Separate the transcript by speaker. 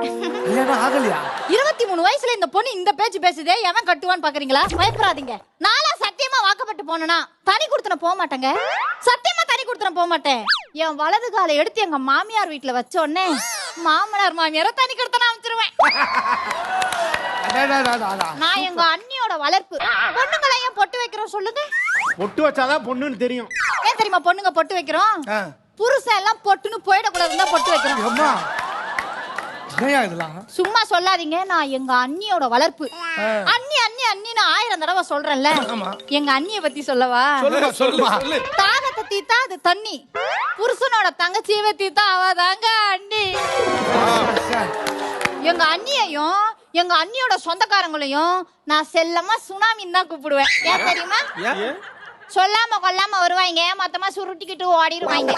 Speaker 1: கல்யாணம் ஆகலையா
Speaker 2: இருபத்தி மூணு வயசுல இந்த பொண்ணு இந்த பேச்சு பேசுதே எவன் கட்டுவான்னு பாக்குறீங்களா பயப்படாதீங்க நானா சத்தியமா வாக்கப்பட்டு போனனா தனி கொடுத்தன போக மாட்டேங்க சத்தியமா தனி கொடுத்தன போக மாட்டேன் என் வலது காலை எடுத்து எங்க மாமியார் வீட்டுல வச்ச உடனே மாமனார் மாமியார தனி கொடுத்தன அமைச்சிருவேன். நான் எங்க அண்ணியோட வளர்ப்பு பொண்ணுங்களை ஏன் பொட்டு வைக்கிறோம் சொல்லுங்க
Speaker 3: பொட்டு வச்சாதான் பொண்ணுன்னு தெரியும்
Speaker 2: ஏன் தெரியுமா பொண்ணுங்க பொட்டு வைக்கிறோம். புருஷன் எல்லாம் பொட்டுன்னு போயிடக்கூடாதுன்னு தான் பொட்டு வைக்கிறோம்
Speaker 1: என்னய்யா இதெல்லாம்
Speaker 2: சும்மா சொல்லாதீங்க நான் எங்க அண்ணியோட வளர்ப்பு. அண்ணி அண்ணி அண்ணின்னு ஆயிரம் தடவை சொல்றேன்ல. எங்க அண்ணிய பத்தி சொல்லவா?
Speaker 3: சொல்லுமா சொல்லுமா? சொல்லு.
Speaker 2: தாகத்தை தீத்தா அது தண்ணி. புருஷனோட தங்கச்சியவே தீத்தா அவதாங்க அண்ணி. எங்க அண்ணியையும் எங்க அண்ணியோட சொந்தக்காரங்களையும் நான் செல்லமா சுனாமின்னு தான் கூப்பிடுவேன். ஏன் தெரியுமா?
Speaker 3: ஏன்?
Speaker 2: சொல்லாம கொல்லாம வருவாங்க மொத்தமா சுருட்டிக்கிட்டு ஓடிடுவாங்க